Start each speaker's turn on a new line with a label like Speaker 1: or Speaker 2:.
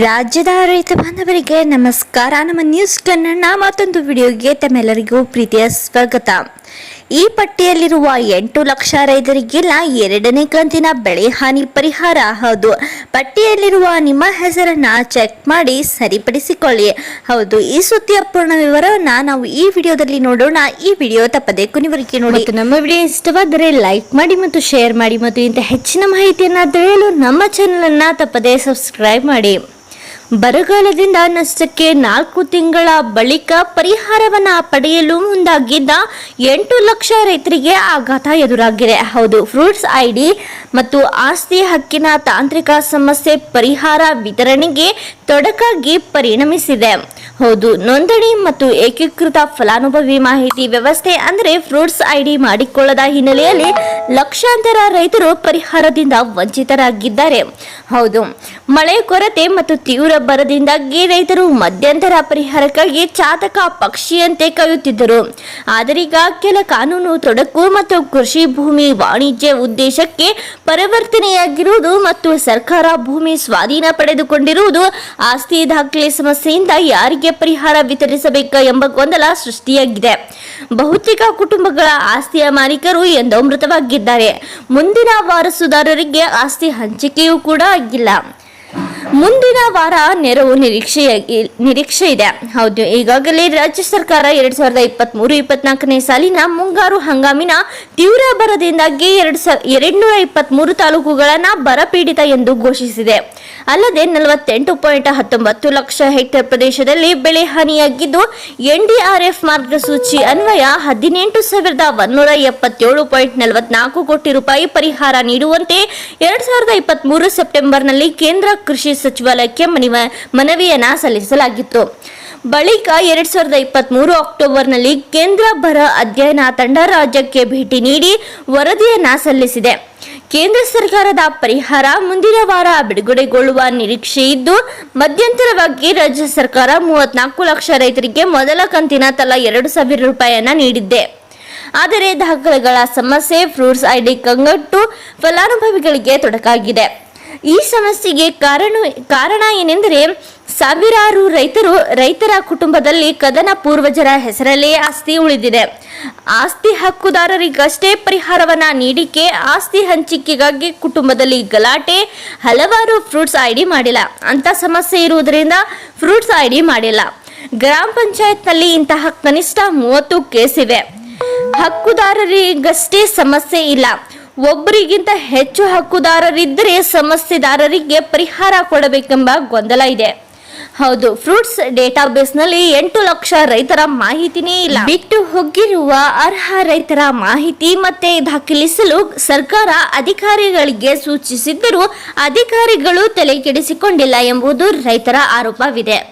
Speaker 1: ರಾಜ್ಯದ ರೈತ ಬಾಂಧವರಿಗೆ ನಮಸ್ಕಾರ. ನಮ್ಮ ನ್ಯೂಸ್ ಕನ್ನಡ ಮತ್ತೊಂದು ವಿಡಿಯೋಗೆ ತಮ್ಮೆಲ್ಲರಿಗೂ ಪ್ರೀತಿಯ ಸ್ವಾಗತ. ಈ ಪಟ್ಟಿಯಲ್ಲಿರುವ ಎಂಟು ಲಕ್ಷ ರೈತರಿಗೆಲ್ಲ ಎರಡನೇ ಕಂತಿನ ಬೆಳೆ ಹಾನಿ ಪರಿಹಾರ. ಹೌದು, ಪಟ್ಟಿಯಲ್ಲಿರುವ ನಿಮ್ಮ ಹೆಸರನ್ನ ಚೆಕ್ ಮಾಡಿ ಸರಿಪಡಿಸಿಕೊಳ್ಳಿ. ಹೌದು, ಈ ಸುದ್ದಿಯ ಪೂರ್ಣ ವಿವರವನ್ನ ನಾವು ಈ ವಿಡಿಯೋದಲ್ಲಿ ನೋಡೋಣ. ಈ ವಿಡಿಯೋ ತಪ್ಪದೆ ಕೊನೆವರೆಗೆ ನೋಡಿ. ನಮ್ಮ ವಿಡಿಯೋ ಇಷ್ಟವಾದರೆ ಲೈಕ್ ಮಾಡಿ ಮತ್ತು ಶೇರ್ ಮಾಡಿ ಮತ್ತು ಇಂಥ ಹೆಚ್ಚಿನ ಮಾಹಿತಿಯನ್ನ ತಿಳಿಯಲು ನಮ್ಮ ಚಾನೆಲ್ ಅನ್ನ ತಪ್ಪದೆ ಸಬ್ಸ್ಕ್ರೈಬ್ ಮಾಡಿ. ಬರಗಾಲದಿಂದ ನಷ್ಟಕ್ಕೆ ನಾಲ್ಕು ತಿಂಗಳ ಬಳಿಕ ಪರಿಹಾರವನ್ನ ಪಡೆಯಲು ಮುಂದಾಗಿದ್ದ ಎಂಟು ಲಕ್ಷ ರೈತರಿಗೆ ಆಘಾತ ಎದುರಾಗಿದೆ. ಹೌದು, ಫ್ರೂಟ್ಸ್ ಐಡಿ ಮತ್ತು ಆಸ್ತಿ ಹಕ್ಕಿನ ತಾಂತ್ರಿಕ ಸಮಸ್ಯೆ ಪರಿಹಾರ ವಿತರಣೆಗೆ ತೊಡಕಾಗಿ ಪರಿಣಮಿಸಿದೆ. ಹೌದು. ನೋಂದಣಿ ಮತ್ತು ಏಕೀಕೃತ ಫಲಾನುಭವಿ ಮಾಹಿತಿ ವ್ಯವಸ್ಥೆ ಅಂದರೆ ಫ್ರೂಟ್ಸ್ ಐಡಿ ಮಾಡಿಕೊಳ್ಳದ ಹಿನ್ನೆಲೆಯಲ್ಲಿ ಲಕ್ಷಾಂತರ ರೈತರು ಪರಿಹಾರದಿಂದ ವಂಚಿತರಾಗಿದ್ದಾರೆ. ಹೌದು. ಮಳೆ ಕೊರತೆ ಮತ್ತು ತೀವ್ರ ಬರದಿಂದಾಗಿ ರೈತರು ಮಧ್ಯಂತರ ಪರಿಹಾರಕ್ಕಾಗಿ ಚಾತಕ ಪಕ್ಷಿಯಂತೆ ಕಾಯುತ್ತಿದ್ದರು ಆದರೀಗ ಕೆಲ ಕಾನೂನು ತೊಡಕು ಮತ್ತು ಕೃಷಿ ಭೂಮಿ ವಾಣಿಜ್ಯ ಉದ್ದೇಶಕ್ಕೆ ಪರಿವರ್ತನೆಯಾಗಿರುವುದು ಮತ್ತು ಸರ್ಕಾರ ಭೂಮಿ ಸ್ವಾಧೀನ ಪಡೆದುಕೊಂಡಿರುವುದು ಆಸ್ತಿ ದಾಖಲೆ ಸಮಸ್ಯೆಯಿಂದ ಯಾರಿಗೆ ಪರಿಹಾರ ವಿತರಿಸಬೇಕ ಎಂಬ ಗೊಂದಲ ಸೃಷ್ಟಿಯಾಗಿದೆ. ಬಹುತೇಕ ಕುಟುಂಬಗಳ ಆಸ್ತಿಯ ಮಾಲೀಕರು ಎಂದೋ ಮೃತವಾಗಿದ್ದಾರೆ. ಮುಂದಿನ ವಾರಸುದಾರರಿಗೆ ಆಸ್ತಿ ಹಂಚಿಕೆಯೂ ಕೂಡ ಆಗಿಲ್ಲ. ಮುಂದಿನ ವಾರ ನೆರವು ನಿರೀಕ್ಷೆಯ ನಿರೀಕ್ಷೆ ಇದೆ. ಹೌದು, ಈಗಾಗಲೇ ರಾಜ್ಯ ಸರ್ಕಾರ ಎರಡ್ ಸಾವಿರದ ಇಪ್ಪತ್ತ್ ಮೂರು ಇಪ್ಪತ್ನಾಲ್ಕನೇ ಸಾಲಿನ ಮುಂಗಾರು ಹಂಗಾಮಿನ ತೀವ್ರ ಬರದಿಂದಾಗಿ ಎರಡ್ ಎರಡ್ನೂರ ಇಪ್ಪತ್ತ್ ಮೂರು ತಾಲೂಕುಗಳನ್ನ ಬರಪೀಡಿತ ಎಂದು ಘೋಷಿಸಿದೆ. ಅಲ್ಲದೆ ನಲವತ್ತೆಂಟು ಪಾಯಿಂಟ್ ಹತ್ತೊಂಬತ್ತು ಲಕ್ಷ ಹೆಕ್ಟೇರ್ ಪ್ರದೇಶದಲ್ಲಿ ಬೆಳೆ ಹಾನಿಯಾಗಿದ್ದು ಎನ್ಡಿಆರ್ಎಫ್ ಮಾರ್ಗಸೂಚಿ ಅನ್ವಯ ಹದಿನೆಂಟು ಸಾವಿರದ ಒನ್ನೂರ ಎಪ್ಪತ್ತೇಳು ಪಾಯಿಂಟ್ ನಲವತ್ನಾಲ್ಕು ಕೋಟಿ ರೂಪಾಯಿ ಪರಿಹಾರ ನೀಡುವಂತೆ ಎರಡ್ ಸಾವಿರದ ಇಪ್ಪತ್ತ್ ಮೂರು ಸೆಪ್ಟೆಂಬರ್ನಲ್ಲಿ ಕೇಂದ್ರ ಕೃಷಿ ಸಚಿವಾಲಯಕ್ಕೆ ಮನವಿ ಮನವಿಯನ್ನ ಸಲ್ಲಿಸಲಾಗಿತ್ತು. ಬಳಿಕ ಎರಡ್ ಸಾವಿರದ ಇಪ್ಪತ್ತ್ ಮೂರು ಅಕ್ಟೋಬರ್ನಲ್ಲಿ ಕೇಂದ್ರ ಬರ ಅಧ್ಯಯನ ತಂಡ ರಾಜ್ಯಕ್ಕೆ ಭೇಟಿ ನೀಡಿ ವರದಿಯನ್ನ ಸಲ್ಲಿಸಿದೆ. ಕೇಂದ್ರ ಸರ್ಕಾರದ ಪರಿಹಾರ ಮುಂದಿನ ವಾರ ಬಿಡುಗಡೆಗೊಳ್ಳುವ ನಿರೀಕ್ಷೆ ಇದ್ದು, ಮಧ್ಯಂತರವಾಗಿ ರಾಜ್ಯ ಸರ್ಕಾರ ಮೂವತ್ನಾಲ್ಕು ಲಕ್ಷ ರೈತರಿಗೆ ಮೊದಲ ಕಂತಿನ ತಲಾ ಎರಡು ಸಾವಿರ ರೂಪಾಯಿಯನ್ನ ನೀಡಿದ್ದೆ. ಆದರೆ ದಾಖಲೆಗಳ ಸಮಸ್ಯೆ, ಫ್ರೂಟ್ಸ್ ಐಡಿ ಕಂಗಟ್ಟು, ಫಲಾನುಭವಿಗಳಿಗೆ ತೊಡಕಾಗಿದೆ. ಈ ಸಮಸ್ಯೆಗೆ ಕಾರಣ ಕಾರಣ ಏನೆಂದರೆ ಸಾವಿರಾರು ರೈತರು, ರೈತರ ಕುಟುಂಬದಲ್ಲಿ ಕದನ ಪೂರ್ವಜರ ಹೆಸರಲ್ಲೇ ಆಸ್ತಿ ಉಳಿದಿದೆ. ಆಸ್ತಿ ಹಕ್ಕುದಾರರಿಗಷ್ಟೇ ಪರಿಹಾರವನ್ನ ನೀಡಿಕೆ, ಆಸ್ತಿ ಹಂಚಿಕೆಗಾಗಿ ಕುಟುಂಬದಲ್ಲಿ ಗಲಾಟೆ, ಹಲವಾರು ಫ್ರೂಟ್ಸ್ ಐಡಿ ಮಾಡಿಲ್ಲ. ಅಂತ ಸಮಸ್ಯೆ ಇರುವುದರಿಂದ ಫ್ರೂಟ್ಸ್ ಐಡಿ ಮಾಡಿಲ್ಲ. ಗ್ರಾಮ ಪಂಚಾಯತ್ನಲ್ಲಿ ಇಂತಹ ಕನಿಷ್ಠ ಮೂವತ್ತು ಕೇಸ್ ಇವೆ. ಹಕ್ಕುದಾರರಿಗಷ್ಟೇ ಸಮಸ್ಯೆ ಇಲ್ಲ. ಒಬ್ಬರಿಗಿಂತ ಹೆಚ್ಚು ಹಕ್ಕುದಾರರಿದ್ದರೆ ಸಮಸ್ಯೆದಾರರಿಗೆ ಪರಿಹಾರ ಕೊಡಬೇಕೆಂಬ ಗೊಂದಲ ಇದೆ. ಹೌದು, ಫ್ರೂಟ್ಸ್ ಡೇಟಾಬೇಸ್ನಲ್ಲಿ ಎಂಟು ಲಕ್ಷ ರೈತರ ಮಾಹಿತಿನೇ ಇಲ್ಲ. ಬಿಟ್ಟು ಹೋಗಿರುವ ಅರ್ಹ ರೈತರ ಮಾಹಿತಿ ಮತ್ತೆ ದಾಖಲಿಸಲು ಸರ್ಕಾರ ಅಧಿಕಾರಿಗಳಿಗೆ ಸೂಚಿಸಿದ್ದರೂ ಅಧಿಕಾರಿಗಳು ತಲೆ ಕೆಡಿಸಿಕೊಂಡಿಲ್ಲ ಎಂಬುದು ರೈತರ ಆರೋಪವಿದೆ.